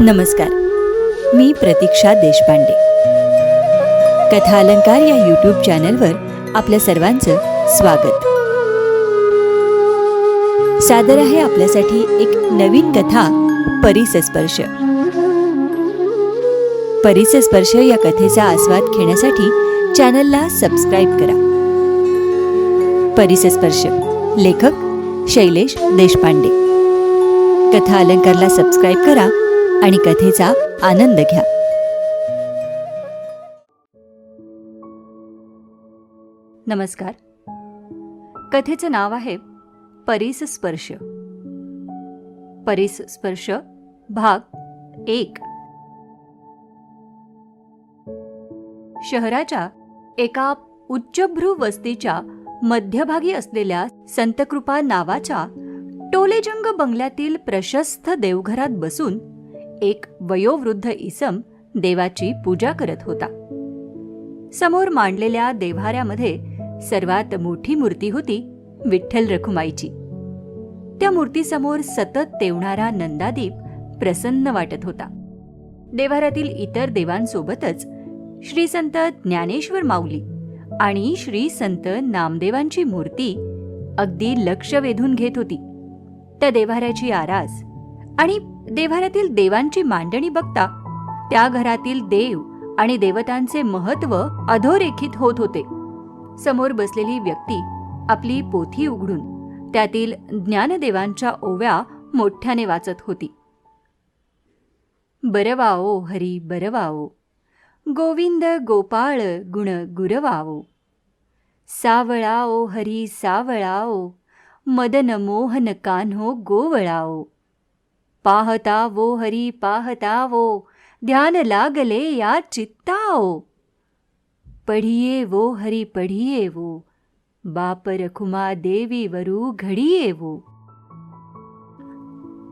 नमस्कार. मी प्रतीक्षा देशपांडे. कथा अलंकार या यूट्यूब चॅनलवर आपल्या सर्वांचं स्वागत. सादर आहे आपल्यासाठी एक नवीन कथा परिसस्पर्श. परिसस्पर्श या कथेचा आस्वाद घेण्यासाठी चॅनलला सबस्क्राईब करा. परिसस्पर्श. लेखक शैलेश देशपांडे. कथा अलंकारला सबस्क्राईब करा आणि कथेचा आनंद घ्या. नमस्कार. कथेचं नाव आहे परिस स्पर्श. परिस स्पर्श भाग एक. शहराच्या एका उच्चभ्रू वस्तीच्या मध्यभागी असलेल्या संतकृपा नावाच्या टोलेजंग बंगल्यातील प्रशस्त देवघरात बसून एक वयोवृद्ध इसम देवाची पूजा करत होता. समोर मांडलेल्या देव्हाऱ्यामध्ये सर्वात मोठी मूर्ती होती विठ्ठल रखुमाईची. त्या मूर्तीसमोर सतत तेवणारा नंदादीप प्रसन्न वाटत होता. देव्हाऱ्यातील इतर देवांसोबतच श्री संत ज्ञानेश्वर माऊली आणि श्री संत नामदेवांची मूर्ती अगदी लक्ष वेधून घेत होती. त्या देव्हाऱ्याची आरास आणि देव्हाऱ्यातील देवांची मांडणी बघता त्या घरातील देव आणि देवतांचे महत्त्व अधोरेखित होत होते. समोर बसलेली व्यक्ती आपली पोथी उघडून त्यातील ज्ञानदेवांच्या ओव्या मोठ्याने वाचत होती. बरवाओ हरी बरवाओ गोविंद गोपाळ गुण गुरवाओ सावळाओ हरी सावळाओ मदन मोहन कान्हो गोवळाओ पाहता वो हरी पाहता वो ध्यान लागले या चित्ताओ. पढिये वो हरी पढिये वो बाप रखुमा देवी वरू घडिये वो.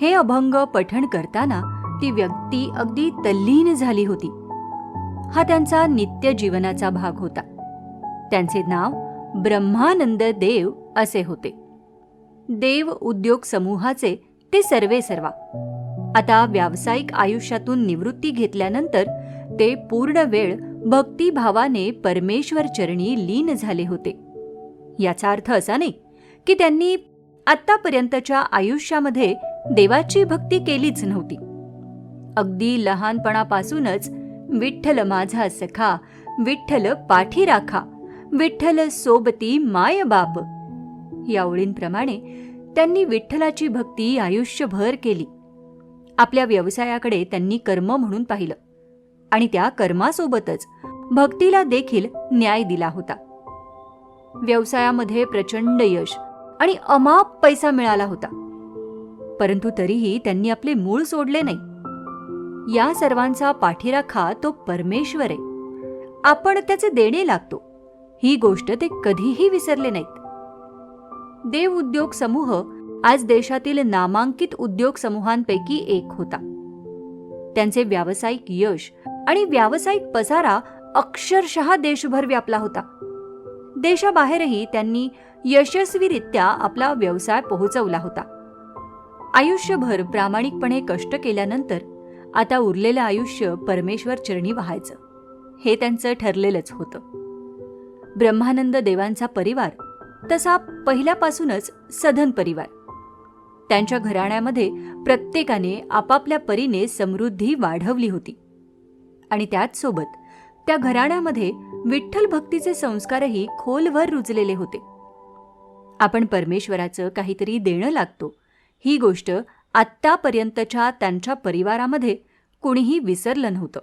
हे अभंग पठण करताना ती व्यक्ती अगदी तल्लीन झाली होती. हा त्यांचा नित्य जीवनाचा भाग होता. त्यांचे नाव ब्रह्मानंद देव असे होते. देव उद्योग समूहाचे ते सर्वे सर्वा. आता व्यावसायिक आयुष्यातून निवृत्ती घेतल्यानंतर ते पूर्ण वेळ भक्तिभावाने परमेश्वर चरणी लीन झाले होते. याचा अर्थ असा नाही की त्यांनी आत्तापर्यंतच्या आयुष्यामध्ये देवाची भक्ती केलीच नव्हती. अगदी लहानपणापासूनच विठ्ठल माझा सखा विठ्ठल पाठी राखा विठ्ठल सोबती माय बाप या ओळींप्रमाणे त्यांनी विठ्ठलाची भक्ती आयुष्यभर केली. आपल्या व्यवसायाकडे त्यांनी कर्म म्हणून पाहिलं. आणि त्या कर्मासोबतच भक्तीला देखील न्याय दिला होता. व्यवसायामध्ये प्रचंड यश आणि अमाप पैसा मिळाला होता. परंतु तरीही त्यांनी आपले मूळ सोडले नाही. या सर्वांचा पाठीराखा तो परमेश्वर. आहे आपण त्याचे देणे लागतो. ही गोष्ट ते कधीही विसरले नाहीत. देव उद्योग समूह आज देशातील नामांकित उद्योग समूहांपैकी एक होता. त्यांचे व्यावसायिक यश आणि व्यावसायिक पसारा अक्षरशः देशभर व्यापला होता. देशाबाहेरही त्यांनी यशस्वीरित्या आपला व्यवसाय पोहोचवला होता. आयुष्यभर प्रामाणिकपणे कष्ट केल्यानंतर आता उरलेलं आयुष्य परमेश्वर चरणी व्हायचं. हे त्यांचं ठरलेलंच होतं. ब्रह्मानंद देवांचा परिवार तसा पहिल्यापासूनच सधन परिवार. त्यांच्या घराण्यामध्ये प्रत्येकाने आपापल्या परीने समृद्धी वाढवली होती. आणि त्याचसोबत त्या घराण्यामध्ये विठ्ठल भक्तीचे संस्कारही खोलवर रुजलेले होते. आपण परमेश्वराचं काहीतरी देणं लागतो. ही गोष्ट आत्तापर्यंतच्या त्यांच्या परिवारामध्ये कुणीही विसरलं नव्हतं.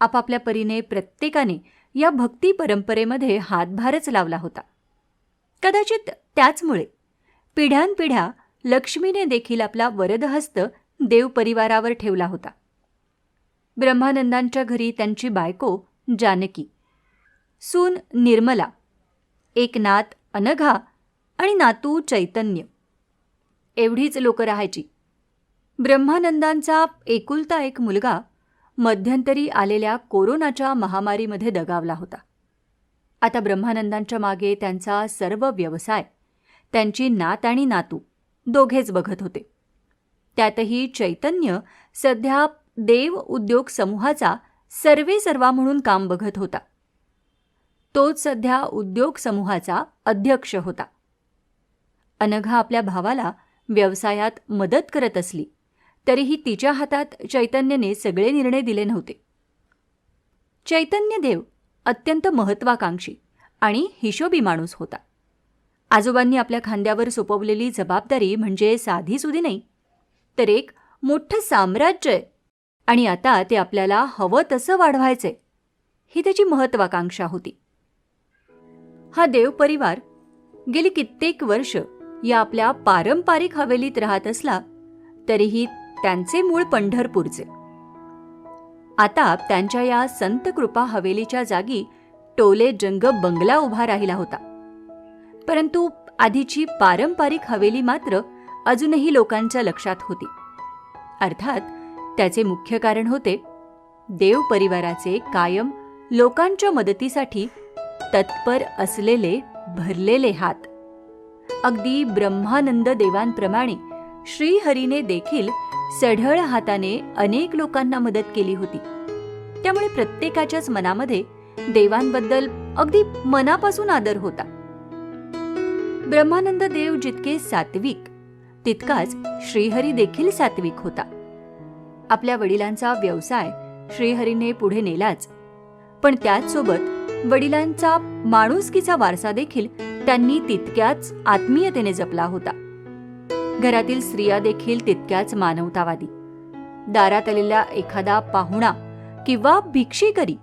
आपापल्या परीने प्रत्येकाने या भक्ती परंपरेमध्ये हातभारच लावला होता. कदाचित त्याचमुळे. पिढ्यानपिढ्या लक्ष्मीने देखील आपला वरदहस्त देव परिवारावर ठेवला होता. ब्रह्मानंदांच्या घरी त्यांची बायको जानकी सून निर्मला एक नात अनघा आणि नातू चैतन्य. एवढीच लोकं राहायची. ब्रह्मानंदांचा एकुलता एक मुलगा मध्यंतरी आलेल्या कोरोनाच्या महामारीमध्ये दगावला होता. आता ब्रह्मानंदांच्या मागे त्यांचा सर्व व्यवसाय त्यांची नात आणि नातू दोघेच बघत होते. त्यातही चैतन्य सध्या देव उद्योग समूहाचा सर्वे सर्वा म्हणून काम बघत होता. तोच सध्या उद्योग समूहाचा अध्यक्ष होता. अनघा आपल्या भावाला व्यवसायात मदत करत असली तरीही तिच्या हातात चैतन्यने सगळे निर्णय दिले नव्हते. चैतन्यदेव अत्यंत महत्वाकांक्षी आणि हिशोबी माणूस होता. आजोबांनी आपल्या खांद्यावर सोपवलेली जबाबदारी म्हणजे साधीसुधी नाही तर एक मोठं साम्राज्य आहे आणि आता ते आपल्याला हवं तसं वाढवायचंय ही त्याची महत्वाकांक्षा होती. हा देव परिवार गेली कित्येक वर्ष या आपल्या पारंपरिक हवेलीत राहत असला तरीही त्यांचे मूळ पंढरपूरचे. आता त्यांच्या या संत कृपा हवेलीच्या जागी टोले जंग बंगला उभा राहिला होता. परंतु आधीची पारंपरिक हवेली मात्र अजूनही लोकांच्या लक्षात होती. अर्थात त्याचे मुख्य कारण होते देव परिवाराचे कायम लोकांच्या मदतीसाठी तत्पर असलेले भरलेले हात. अगदी ब्रह्मानंद देवांप्रमाणे श्रीहरीने देखील सढळ हाताने अनेक लोकांना मदत केली होती. त्यामुळे प्रत्येकाच्याच मनामध्ये देवांबद्दल अगदी मनापासून आदर होता. ब्रह्मानंद देव जितके सात्विक तितकाच श्रीहरी देखील सात्विक होता. आपल्या वडिलांचा व्यवसाय श्रीहरीने पुढे नेलाच. पण त्याचसोबत वडिलांचा माणुसकीचा वारसा देखील त्यांनी तितक्याच आत्मीयतेने जपला होता. घरातील स्त्रिया देखील तितक्याच मानवतावादी. दारात आलेला एखादा पाहुणा किंवा भिक्षीकरी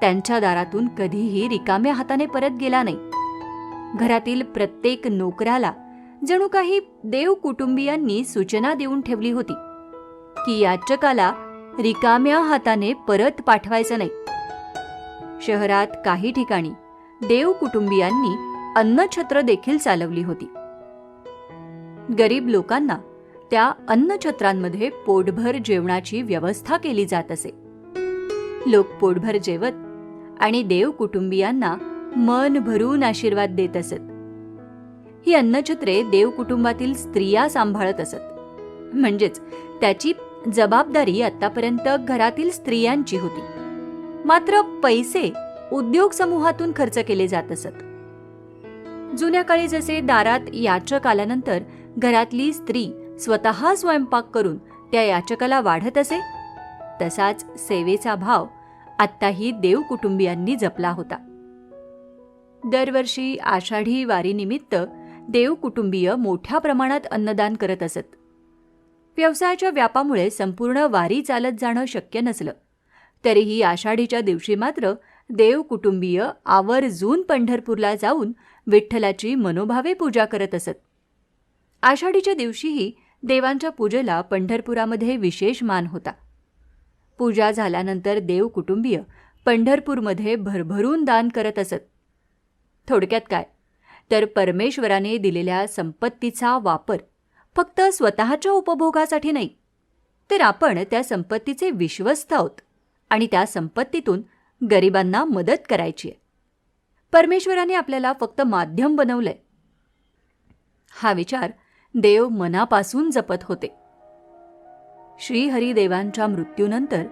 त्यांच्या दारातून कधीही रिकाम्या हाताने परत गेला नाही. घरातील प्रत्येक नोकराला जणू काही देव कुटुंबियांनी सूचना देऊन ठेवली होती की याचकाला रिकाम्या हाताने परत पाठवायचं नाही. शहरात काही ठिकाणी देव कुटुंबियांनी अन्नछत्र देखील चालवली होती. गरीब लोकांना त्या अन्नछत्रांमध्ये पोटभर जेवणाची व्यवस्था केली जात असे. लोक पोटभर जेवत आणि देव कुटुंबियांना मन भरून आशीर्वाद देत असत. ही अन्नछत्रे देव कुटुंबातील स्त्रिया सांभाळत असत. म्हणजेच त्याची जबाबदारी आतापर्यंत घरातील स्त्रियांची होती. मात्र पैसे उद्योग समूहातून खर्च केले जात असत. जुन्या काळी जसे दारात याचक आल्यानंतर घरातली स्त्री स्वतः स्वयंपाक करून त्या याचकाला वाढत असे. तसाच सेवेचा भाव आत्ताही देव कुटुंबियांनी जपला होता. दरवर्षी आषाढी वारीनिमित्त देव कुटुंबीय मोठ्या प्रमाणात अन्नदान करत असत. व्यवसायाच्या व्यापामुळे संपूर्ण वारी चालत जाणं शक्य नसलं. तरीही आषाढीच्या दिवशी मात्र देव कुटुंबीय आवर्जून पंढरपूरला जाऊन विठ्ठलाची मनोभावे पूजा करत असत. आषाढीच्या दिवशीही देवांच्या पूजेला पंढरपुरामध्ये विशेष मान होता. पूजा झाल्यानंतर देव कुटुंबीय पंढरपूरमध्ये भरभरून दान करत असत. थोडक्यात काय? तर परमेश्वराने दिलेल्या संपत्तीचा वापर फक्त स्वतःच्या उपभोगासाठी नाही तर आपण त्या संपत्तीचे विश्वस्त आहोत आणि त्या संपत्तीतून गरिबांना मदत करायची आहे. परमेश्वराने आपल्याला फक्त माध्यम बनवलंय. हा विचार देव मनापासून जपत होते. श्रीहरिदेवांच्या मृत्यूनंतर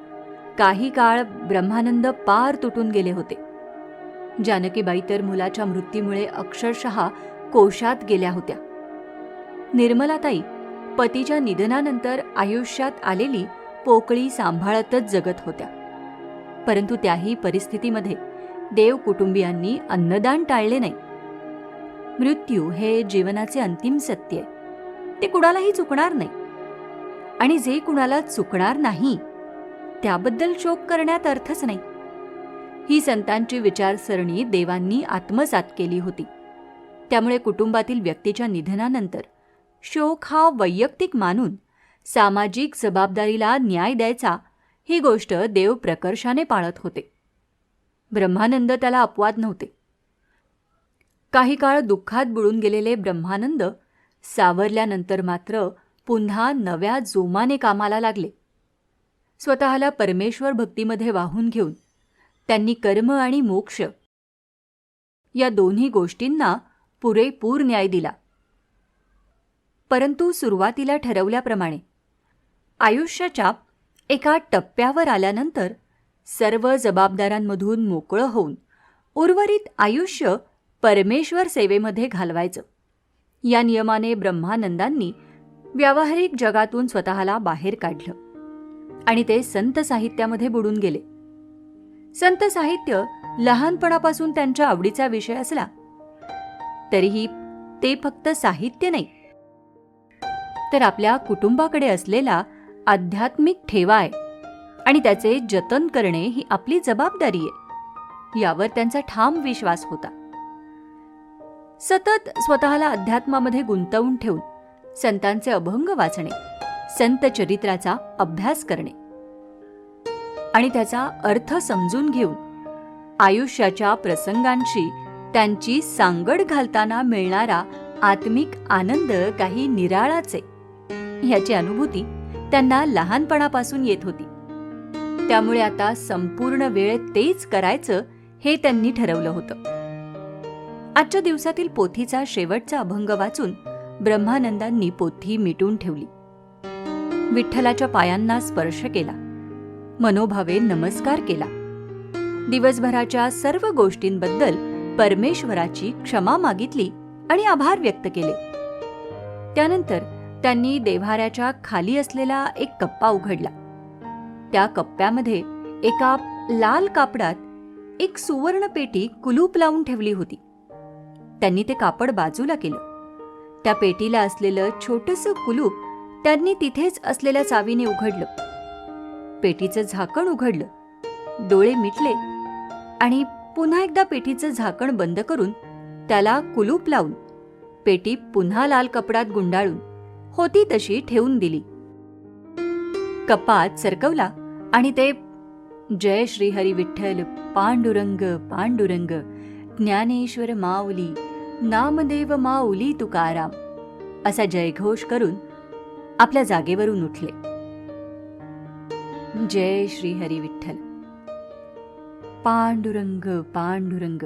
काही काळ ब्रह्मानंद पार तुटून गेले होते. जानकीबाई तर मुलाच्या मृत्यूमुळे अक्षरशः कोशात गेल्या होत्या. निर्मलाताई पतीच्या निधनानंतर आयुष्यात आलेली पोकळी सांभाळतच जगत होत्या. परंतु त्याही परिस्थितीमध्ये देव कुटुंबियांनी अन्नदान टाळले नाही. मृत्यू हे जीवनाचे अंतिम सत्य आहे. ते कुणालाही चुकणार नाही. आणि जे कुणाला चुकणार नाही त्याबद्दल शोक करण्यात अर्थच नाही. ही संतांची विचारसरणी देवांनी आत्मसात केली होती. त्यामुळे कुटुंबातील व्यक्तीच्या निधनानंतर शोक हा वैयक्तिक मानून सामाजिक जबाबदारीला न्याय द्यायचा ही गोष्ट देव प्रकर्षाने पाळत होते. ब्रह्मानंद त्याला अपवाद नव्हते. काही काळ दुःखात बुडून गेलेले ब्रह्मानंद सावरल्यानंतर मात्र पुन्हा नव्या जोमाने कामाला लागले. स्वतःला परमेश्वर भक्तीमध्ये वाहून घेऊन त्यांनी कर्म आणि मोक्ष या दोन्ही गोष्टींना पुरेपूर न्याय दिला. परंतु सुरुवातीला ठरवल्याप्रमाणे आयुष्याच्या एका टप्प्यावर आल्यानंतर सर्व जबाबदारांमधून मोकळं होऊन उर्वरित आयुष्य परमेश्वर सेवेमध्ये घालवायचं. या नियमाने ब्रह्मानंदांनी व्यावहारिक जगातून स्वतःला बाहेर काढलं. आणि ते संत साहित्यामध्ये बुडून गेले. संत साहित्य लहानपणापासून त्यांच्या आवडीचा विषय असला तरीही ते फक्त साहित्य नाही तर आपल्या कुटुंबाकडे असलेला आध्यात्मिक ठेवा आहे आणि त्याचे जतन करणे ही आपली जबाबदारी आहे. यावर त्यांचा ठाम विश्वास होता. सतत स्वतःला अध्यात्मामध्ये गुंतवून ठेवून संतांचे अभंग वाचणे संत चरित्राचा अभ्यास करणे. आणि त्याचा अर्थ समजून घेऊन आयुष्याच्या प्रसंगांशी त्यांची सांगड घालताना मिळणारा आत्मिक आनंद काही निराळाचे. याची अनुभूती त्यांना लहानपणापासून येत होती. त्यामुळे आता संपूर्ण वेळ तेच करायचं हे त्यांनी ठरवलं होतं. आजच्या दिवसातील पोथीचा शेवटचा अभंग वाचून ब्रह्मानंदांनी पोथी मिटून ठेवली. विठ्ठलाच्या पायांना स्पर्श केला. मनोभावे नमस्कार केला. दिवसभराच्या सर्व गोष्टींबद्दल परमेश्वराची क्षमा मागितली आणि आभार व्यक्त केले. त्यानंतर त्यांनी देव्हाऱ्याच्या खाली असलेला एक कप्पा उघडला. त्या कप्प्यामध्ये एका लाल कापडात एक सुवर्ण पेटी कुलूप लावून ठेवली होती. त्यांनी ते कापड बाजूला केलं. त्या पेटीला असलेलं छोटस कुलूप त्यांनी तिथेच असलेल्या चावीने उघडलं. पेटीचं झाकण उघडलं. डोळे मिटले आणि पुन्हा एकदा पेटीचं झाकण बंद करून त्याला कुलूप लावून पेटी पुन्हा लाल कपडात गुंडाळून होती तशी ठेवून दिली. कपात सरकवला आणि ते जय श्री हरी विठ्ठल पांडुरंग पांडुरंग ज्ञानेश्वर माऊली नामदेव माऊली तुकाराम असा जयघोष करून आपल्या जागेवरून उठले. जय श्री हरी विठ्ठल पांडुरंग पांडुरंग